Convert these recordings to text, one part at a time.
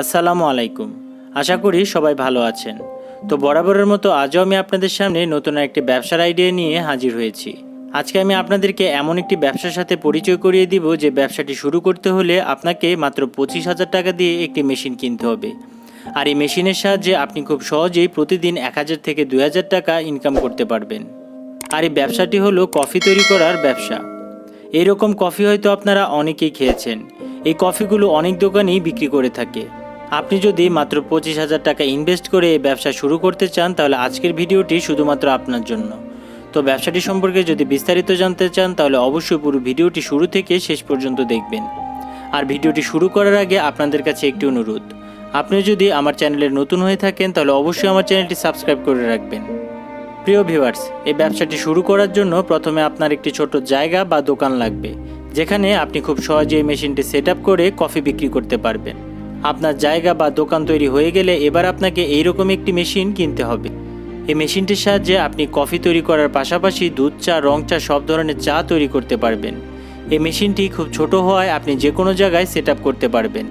আসসালামু আলাইকুম। আশা করি সবাই ভালো আছেন। তো বরাবরের মতো আজও আমি আপনাদের সামনে নতুন একটি ব্যবসার আইডিয়া নিয়ে হাজির হয়েছি। আজকে আমি আপনাদেরকে এমন একটি ব্যবসার সাথে পরিচয় করিয়ে দিব যে ব্যবসাটি শুরু করতে হলে আপনাকে মাত্র পঁচিশ হাজার টাকা দিয়ে একটি মেশিন কিনতে হবে। আর এই মেশিনের সাহায্যে আপনি খুব সহজেই প্রতিদিন এক হাজার থেকে দুই হাজার টাকা ইনকাম করতে পারবেন। আর এই ব্যবসাটি হলো কফি তৈরি করার ব্যবসা। এইরকম কফি হয়তো আপনারা অনেকেই খেয়েছেন। এই কফিগুলো অনেক দোকানেই বিক্রি করে থাকে। আপনি যদি মাত্র পঁচিশ হাজার টাকা ইনভেস্ট করে এই ব্যবসা শুরু করতে চান, তাহলে আজকের ভিডিওটি শুধুমাত্র আপনার জন্য। তো ব্যবসাটি সম্পর্কে যদি বিস্তারিত জানতে চান, তাহলে অবশ্যই পুরো ভিডিওটি শুরু থেকে শেষ পর্যন্ত দেখবেন। আর ভিডিওটি শুরু করার আগে আপনাদের কাছে একটি অনুরোধ। আপনি যদি আমার চ্যানেলে নতুন হয়ে থাকেন, তাহলে অবশ্যই আমার চ্যানেলটি সাবস্ক্রাইব করে রাখবেন। প্রিয় ভিউয়ার্স, এই ব্যবসাটি শুরু করার জন্য প্রথমে আপনার একটি ছোট জায়গা বা দোকান লাগবে, যেখানে আপনি খুব সহজে এই মেশিনটি সেট করে কফি বিক্রি করতে পারবেন। আপনার জায়গা বা দোকান তৈরি হয়ে গেলে এবার আপনাকে এইরকম একটি মেশিন কিনতে হবে। এই মেশিনটির সাহায্যে আপনি কফি তৈরি করার পাশাপাশি দুধ চা, রং চা, সব ধরনের চা তৈরি করতে পারবেন। এই মেশিনটি খুব ছোট হওয়ায় আপনি যে কোনো জায়গায় সেট করতে পারবেন।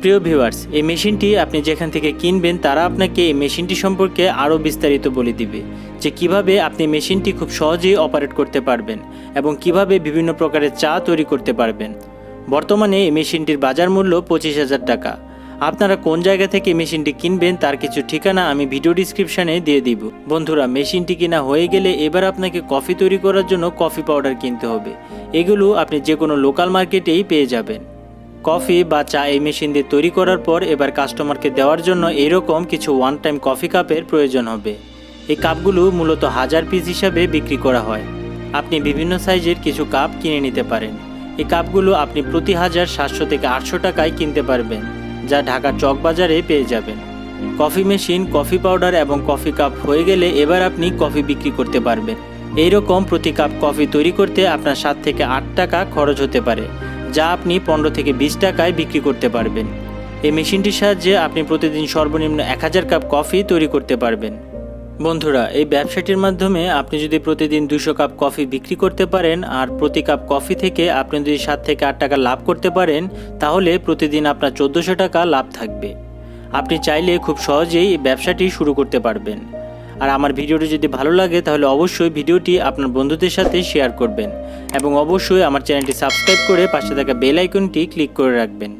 প্রিয় ভিউয়ার্স, এই মেশিনটি আপনি যেখান থেকে কিনবেন, তারা আপনাকে এই মেশিনটি সম্পর্কে আরও বিস্তারিত বলে দিবে যে কীভাবে আপনি মেশিনটি খুব সহজেই অপারেট করতে পারবেন এবং কীভাবে বিভিন্ন প্রকারের চা তৈরি করতে পারবেন। বর্তমানে এই মেশিনটির বাজার মূল্য পঁচিশ হাজার টাকা। আপনারা কোন জায়গা থেকে মেশিনটি কিনবেন তার কিছু ঠিকানা আমি ভিডিও ডিসক্রিপশানে দিয়ে দিব। বন্ধুরা, মেশিনটি কিনা হয়ে গেলে এবার আপনাকে কফি তৈরি করার জন্য কফি পাউডার কিনতে হবে। এগুলো আপনি যে কোনো লোকাল মার্কেটেই পেয়ে যাবেন। কফি বা চা এই মেশিন দিয়ে তৈরি করার পর এবার কাস্টমারকে দেওয়ার জন্য এরকম কিছু ওয়ান টাইম কফি কাপের প্রয়োজন হবে। এই কাপগুলো মূলত হাজার পিস হিসাবে বিক্রি করা হয়। আপনি বিভিন্ন সাইজের কিছু কাপ কিনে নিতে পারেন। এই কাপগুলো আপনি প্রতি হাজার সাতশো থেকে আটশো টাকায় কিনতে পারবেন। যা ঢাকার চকবাজারে পেয়ে যাবেন। কফি মেশিন, কফি পাউডার এবং কফি কাপ হয়ে গেলে এবার আপনি কফি বিক্রি করতে পারবেন। এইরকম প্রতি কাপ কফি তৈরি করতে আপনার সাত থেকে আট টাকা খরচ হতে পারে, যা আপনি পনেরো থেকে বিশ টাকায় বিক্রি করতে পারবেন। এই মেশিনটির সাহায্যে আপনি প্রতিদিন সর্বনিম্ন এক হাজার কাপ কফি তৈরি করতে পারবেন। বন্ধুরা, এই ব্যবসাটির মাধ্যমে আপনি যদি প্রতিদিন দুশো কাপ কফি বিক্রি করতে পারেন আর প্রতি কাপ কফি থেকে আপনি যদি সাত থেকে আট টাকা লাভ করতে পারেন, তাহলে প্রতিদিন আপনার চোদ্দোশো টাকা লাভ থাকবে। আপনি চাইলে খুব সহজেই এই ব্যবসাটি শুরু করতে পারবেন। আর আমার ভিডিওটি যদি ভালো লাগে, তাহলে অবশ্যই ভিডিওটি আপনার বন্ধুদের সাথে শেয়ার করবেন এবং অবশ্যই আমার চ্যানেলটি সাবস্ক্রাইব করে পাশে থাকা বেল আইকনটি ক্লিক করে রাখবেন।